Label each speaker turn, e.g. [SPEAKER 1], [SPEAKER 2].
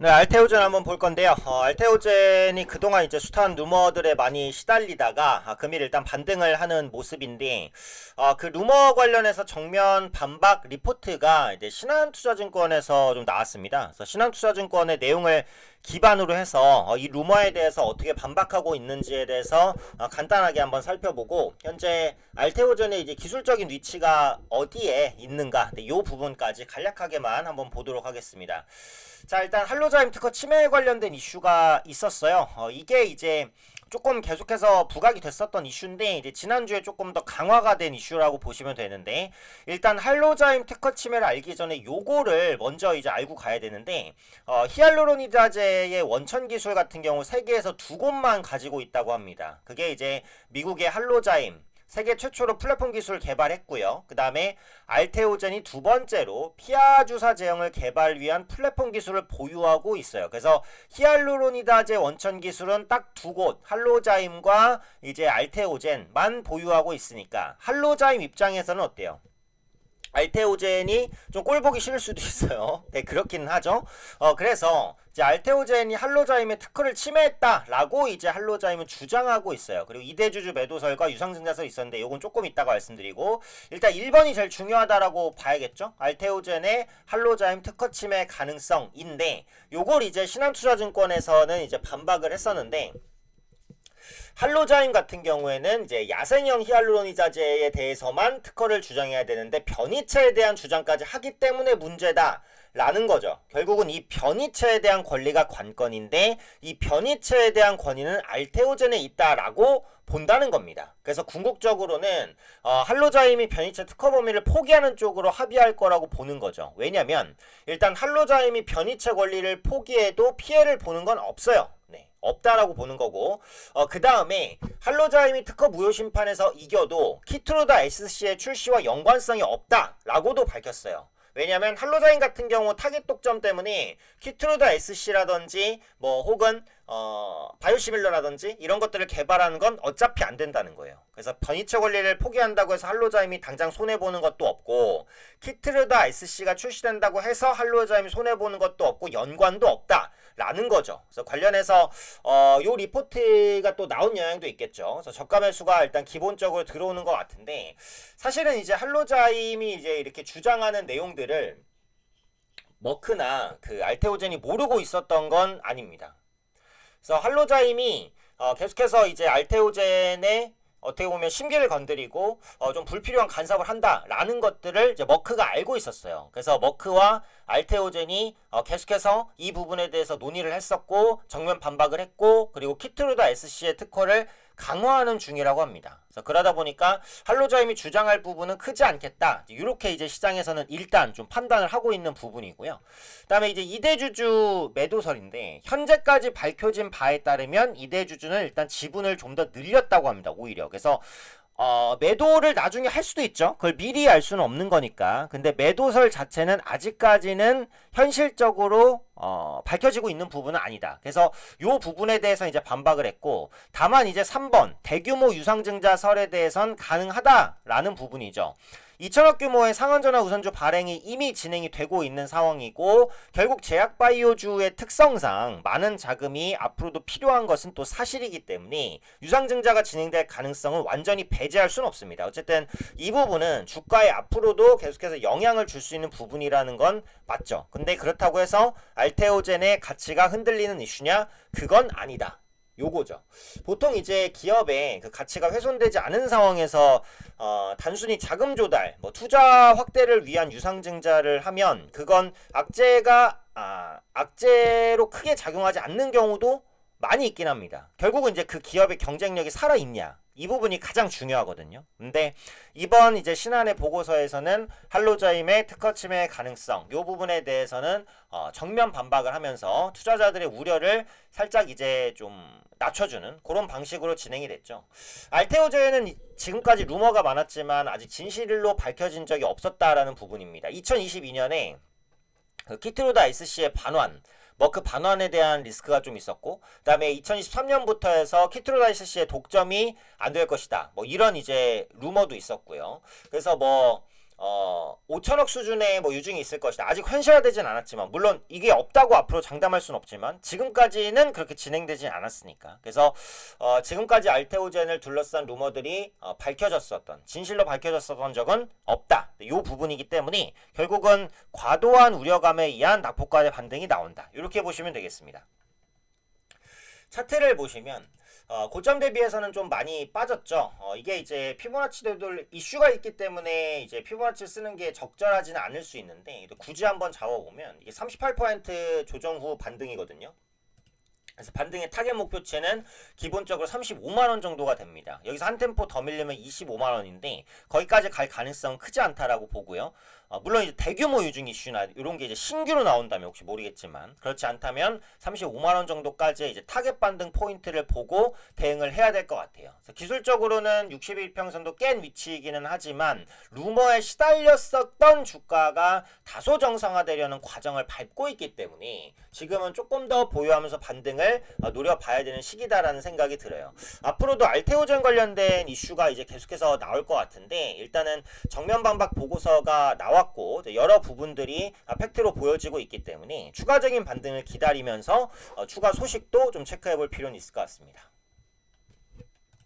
[SPEAKER 1] 네, 알테오젠 한번 볼 건데요. 어, 알테오젠이 그동안 이제 숱한 루머들에 많이 시달리다가 아, 금일 일단 반등을 하는 모습인데 어, 그 루머 관련해서 정면 반박 리포트가 이제 신한투자증권에서 좀 나왔습니다. 그래서 신한투자증권의 내용을 기반으로 해서 어, 이 루머에 대해서 어떻게 반박하고 있는지에 대해서 어, 간단하게 한번 살펴보고 현재 알테오젠의 이제 기술적인 위치가 어디에 있는가 네, 이 부분까지 간략하게만 한번 보도록 하겠습니다. 자 일단 할로자임 특허 침해 관련된 이슈가 있었어요. 어, 이게 이제 조금 계속해서 부각이 됐었던 이슈인데 이제 지난주에 조금 더 강화가 된 이슈라고 보시면 되는데 일단 할로자임 특허 침해를 알기 전에 요거를 먼저 이제 알고 가야 되는데 어, 히알루로니다제의 원천 기술 같은 경우 세계에서 두 곳만 가지고 있다고 합니다. 그게 이제 미국의 할로자임 세계 최초로 플랫폼 기술을 개발했고요. 그 다음에 알테오젠이 두 번째로 피아 주사 제형을 개발 위한 플랫폼 기술을 보유하고 있어요. 그래서 히알루로니다제 원천 기술은 딱 두 곳, 할로자임과 이제 알테오젠만 보유하고 있으니까 할로자임 입장에서는 어때요? 알테오젠이 좀 꼴보기 싫을 수도 있어요. 네, 그렇긴 하죠. 어, 그래서 이제 알테오젠이 할로자임의 특허를 침해했다라고 이제 할로자임은 주장하고 있어요. 그리고 이대주주 매도설과 유상증자설 있었는데 요건 조금 이따가 말씀드리고 일단 1번이 제일 중요하다라고 봐야겠죠. 알테오젠의 할로자임 특허 침해 가능성인데 요걸 이제 신한투자증권에서는 이제 반박을 했었는데 할로자임 같은 경우에는 이제 야생형 히알루로니자제에 대해서만 특허를 주장해야 되는데 변이체에 대한 주장까지 하기 때문에 문제다. 라는 거죠. 결국은 이 변이체에 대한 권리가 관건인데 이 변이체에 대한 권위는 알테오젠에 있다라고 본다는 겁니다. 그래서 궁극적으로는 어, 할로자임이 변이체 특허 범위를 포기하는 쪽으로 합의할 거라고 보는 거죠. 왜냐면 일단 할로자임이 변이체 권리를 포기해도 피해를 보는 건 없어요. 네. 없다라고 보는 거고 어, 그 다음에 할로자임이 특허 무효 심판에서 이겨도 키트로다 SC의 출시와 연관성이 없다라고도 밝혔어요. 왜냐하면 할로자인 같은 경우 타겟 독점 때문에 키트로다 SC라든지 뭐 혹은 어, 바이오시밀러라든지 이런 것들을 개발하는 건 어차피 안 된다는 거예요. 그래서 변이체 권리를 포기한다고 해서 할로자임이 당장 손해 보는 것도 없고 키트르다 SC가 출시된다고 해서 할로자임이 손해 보는 것도 없고 연관도 없다라는 거죠. 그래서 관련해서 어, 요 리포트가 또 나온 영향도 있겠죠. 그래서 저가 매수가 일단 기본적으로 들어오는 것 같은데 사실은 이제 할로자임이 이제 이렇게 주장하는 내용들을 머크나 그 알테오젠이 모르고 있었던 건 아닙니다. 그래서 할로자임이 어, 계속해서 이제 알테오젠의 어떻게 보면 심기를 건드리고 어, 좀 불필요한 간섭을 한다라는 것들을 이제 머크가 알고 있었어요. 그래서 머크와 알테오젠이 어, 계속해서 이 부분에 대해서 논의를 했었고 정면 반박을 했고 그리고 키트루다 SC의 특허를 강화하는 중이라고 합니다. 그래서 그러다 보니까 할로자임이 주장할 부분은 크지 않겠다. 이렇게 이제 시장에서는 일단 좀 판단을 하고 있는 부분이고요. 그다음에 이제 이대주주 매도설인데 현재까지 밝혀진 바에 따르면 이대주주는 일단 지분을 좀 더 늘렸다고 합니다. 오히려 그래서 어, 매도를 나중에 할 수도 있죠. 그걸 미리 알 수는 없는 거니까. 근데 매도설 자체는 아직까지는 현실적으로 어, 밝혀지고 있는 부분은 아니다. 그래서 요 부분에 대해서 이제 반박을 했고, 다만 이제 3번 대규모 유상증자설에 대해선 가능하다라는 부분이죠. 2천억 규모의 상한전화 우선주 발행이 이미 진행이 되고 있는 상황이고 결국 제약바이오주의 특성상 많은 자금이 앞으로도 필요한 것은 또 사실이기 때문에 유상증자가 진행될 가능성은 완전히 배제할 수는 없습니다. 어쨌든 이 부분은 주가에 앞으로도 계속해서 영향을 줄 수 있는 부분이라는 건 맞죠. 근데 그렇다고 해서 알테오젠의 가치가 흔들리는 이슈냐? 그건 아니다. 요거죠. 보통 이제 기업의 그 가치가 훼손되지 않은 상황에서 어, 단순히 자금 조달, 뭐 투자 확대를 위한 유상증자를 하면 그건 악재가 아, 악재로 크게 작용하지 않는 경우도 많이 있긴 합니다. 결국은 이제 그 기업의 경쟁력이 살아 있냐. 이 부분이 가장 중요하거든요. 근데 이번 이제 신한의 보고서에서는 할로자임의 특허 침해 가능성 요 부분에 대해서는 어, 정면 반박을 하면서 투자자들의 우려를 살짝 이제 좀 낮춰주는 그런 방식으로 진행이 됐죠. 알테오제는 지금까지 루머가 많았지만 아직 진실로 밝혀진 적이 없었다라는 부분입니다. 2022년에 그 키트로다 SC의 반환 머크 반환에 대한 리스크가 좀 있었고 그다음에 2023년부터 해서 키트로다 SC의 독점이 안 될 것이다. 뭐 이런 이제 루머도 있었고요. 그래서 뭐 어, 5천억 수준의 뭐 유증이 있을 것이다. 아직 현실화되진 않았지만 물론 이게 없다고 앞으로 장담할 수는 없지만 지금까지는 그렇게 진행되진 않았으니까. 그래서 어, 지금까지 알테오젠을 둘러싼 루머들이 어, 밝혀졌었던 진실로 밝혀졌었던 적은 없다. 이 부분이기 때문에 결국은 과도한 우려감에 의한 낙폭과의 반등이 나온다. 이렇게 보시면 되겠습니다. 차트를 보시면 어, 고점 대비해서는 좀 많이 빠졌죠. 어, 이게 이제 피보나치도 이슈가 있기 때문에 이제 피보나치 쓰는 게 적절하지는 않을 수 있는데 굳이 한번 잡아보면 이게 38% 조정 후 반등이거든요. 그래서 반등의 타겟 목표치는 기본적으로 35만 원 정도가 됩니다. 여기서 한 템포 더 밀리면 25만 원인데 거기까지 갈 가능성은 크지 않다라고 보고요. 어, 물론 이제 대규모 유증 이슈나 이런 게 이제 신규로 나온다면 혹시 모르겠지만 그렇지 않다면 35만 원 정도까지 이제 타겟 반등 포인트를 보고 대응을 해야 될 것 같아요. 기술적으로는 61평선도 깬 위치이기는 하지만 루머에 시달렸었던 주가가 다소 정상화되려는 과정을 밟고 있기 때문에 지금은 조금 더 보유하면서 반등을 어, 노려봐야 되는 시기다라는 생각이 들어요. 앞으로도 알테오젠 관련된 이슈가 이제 계속해서 나올 것 같은데 일단은 정면 반박 보고서가 나 왔고 이제 여러 부분들이 아, 팩트로 보여지고 있기 때문에 추가적인 반등을 기다리면서 어, 추가 소식도 좀 체크해 볼 필요는 있을 것 같습니다.